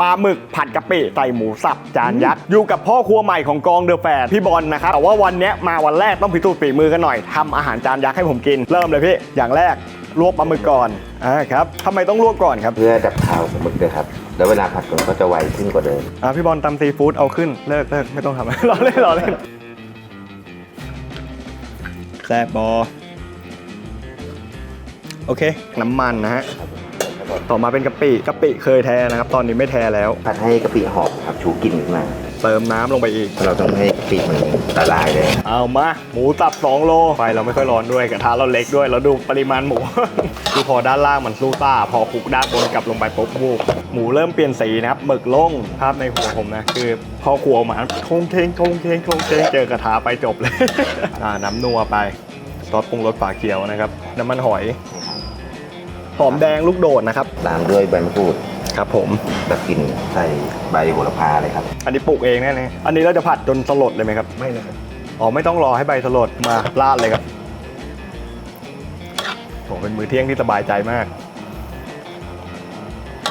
ปลาหมึกผัดกะปิใส่หมูสับจานยักษ์อยู่กับพ่อครัวใหม่ของกองเดอะแฟร์พี่บอลนะครับแต่ว่าวันเนี้ยมาวันแรกต้องพิสูจน์ฝีมือกันหน่อยทำอาหารจานยักษ์ให้ผมกินเริ่มเลยพี่ อย่างแรกลวกปลาหมึกก่อนอ่าครับทำไมต้องลวกก่อนครับเพื่อดับคาวของหมึกด้วยครับ แล้วเวลาผัดมันก็จะไวขึ้นกว่าเดิม อ่าพี่บอลตำซีฟู้ดเอาขึ้นเลิกเลิกไม่ต้องทำ รอเล่นรอเล่นแซ่บบอโอเค น้ำมันนะฮะ ต่อมาเป็นกะปิกะปิเคยแท้นะครับ ตอนนี้ไม่แท้แล้ว ผัดให้กะปิหอมครับชูกลิ่นขึ้นมาเติมน้ำลงไปอีก เราต้องให้กะปิมันละลายเลย เอามาหมูสับ 2 โลไฟเราไม่ค่อยร้อนด้วยกระทะเราเล็กด้วยเราดูปริมาณหมู คือพอด้านล่างมันสู้ซ่าพอคลุกด้านบนกลับลงไปปุ๊บวูบหมูเริ่มเปลี่ยนสีนะครับหมึกล่งภาพในหัวผมนะ คือพอครัวมาทงเทงทงเทงทงเทงเจอกระทะไปจบเลยอ่าน้ำนัวไปซอสปรุงรสฝาเขียวนะครับ น้ำมันหอย หอมแดงลูกโดดนะครับ ตามด้วยใบมะกรูดครับผมตะกินใส่ใบโหระพาเลยครับ อันนี้ปลูกเองแน่เลยอันนี้เราจะผัดจนสลดเลยไหมครับ ไม่นะครับ อ๋อไม่ต้องรอให้ใบสลดมาราดเลยครับโหเป็นมือเที่ยงที่สบายใจมาก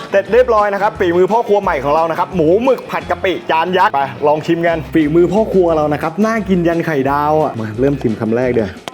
เสร็จเรียบร้อยนะครับฝีมือพ่อครัวใหม่ของเรานะครับหมูหมึกผัดกะปิจานยักษ์ไปลองชิมกันฝีมือพ่อครัวเรานะครับน่ากินยันไข่ดาวอะมาเริ่มชิมคำแรกเดี๋ยวอืม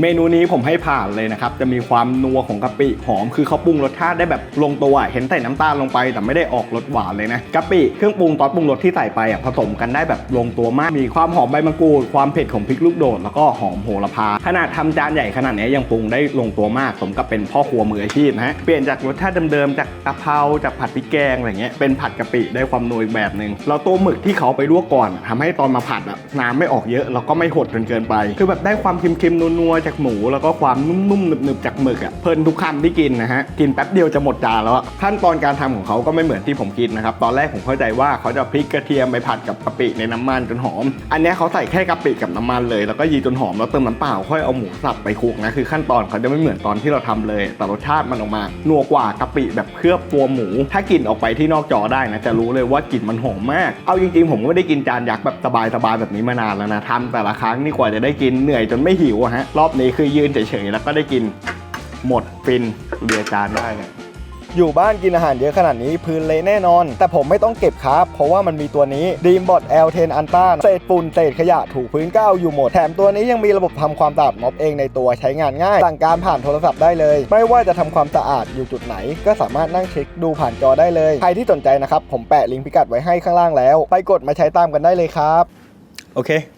เมนูนี้ผมให้ผ่านเลยนะครับ จะมีความนัวของกะปิหอม คือเขาปรุงรสชาติได้แบบลงตัว เห็นใส่น้ำตาลลงไป แต่ไม่ได้ออกรสหวานเลยนะกะปิเครื่องปรุงซอสปรุงรสที่ใส่ไปอะผสมกันได้แบบลงตัวมาก มีความหอมใบมะกรูด ความเผ็ดของพริกลูกโดด แล้วก็หอมโหระพา ขนาดทำจานใหญ่ขนาดนี้ยังปรุงได้ลงตัวมาก สมกับเป็นพ่อครัวมืออาชีพนะฮะ เปลี่ยนจากรสชาติเดิมๆ จากกะเพราจากผัดพริกแกงอะไรเงี้ย เป็นผัดกะปิได้ความนัวอีกแบบหนึ่งเราตัวหมึกที่เขาไปลวกก่อนทำให้ตอนมาผัดอะน้ำไม่ออกเยอะแล้วก็ไม่หดจนเกินไป คือแบบได้ความเค็มนัวๆจากหมูแล้วก็ความนุ่มๆหนึบๆจากหมึกอะเพลินทุกคำที่กินนะฮะกินแป๊บเดียวจะหมดจานแล้วขั้นตอนการทำของเขาก็ไม่เหมือนที่ผมคิดนะครับตอนแรกผมเข้าใจว่าเขาจะพริกกระเทียมไปผัดกับกะปิในน้ำมันจนหอม อันนี้เขาใส่แค่กะปิกับน้ำมันเลย แล้วก็ยีจนหอมแล้วเติมน้ำเปล่าค่อยเอาหมูสับไปคลุกนะคือขั้นตอนเขาจะไม่เหมือนตอนที่เราทำเลย แต่รสชาติมันออกมานัวกว่ากะปิแบบเคลือบตัวหมู ถ้ากลิ่นออกไปที่นอกจอได้นะจะรู้เลยว่ากลิ่นมันหอมมาก เอาจริงๆผมก็ไม่ได้กินจานยักษ์แบบสบายๆแบบนี้มานานแล้วนะทำแต่ละครั้งนี่กว่าจะได้กินเหนื่อยจนไม่หิวอะฮะ รอบนี้คือยืนเฉยๆแล้วก็ได้กินหมดฟินเรียจานได้เลยอยู่บ้านกินอาหารเยอะขนาดนี้พื้นเละแน่นอน แต่ผมไม่ต้องเก็บครับ เพราะว่ามันมีตัวนี้ดีมบอด L10 อันต้านเศษฝุ่นเศษขยะถูพื้นก้าวอยู่หมด แถมตัวนี้ยังมีระบบทำความสะอาดม็อบเองในตัวใช้งานง่าย สั่งการผ่านโทรศัพท์ได้เลย ไม่ว่าจะทำความสะอาดอยู่จุดไหน ก็สามารถนั่งเช็คดูผ่านจอได้เลย ใครที่สนใจนะครับ ผมแปะลิงก์พิกัดไว้ให้ข้างล่างแล้ว ไปกดมาใช้ตามกันได้เลยครับ โอเค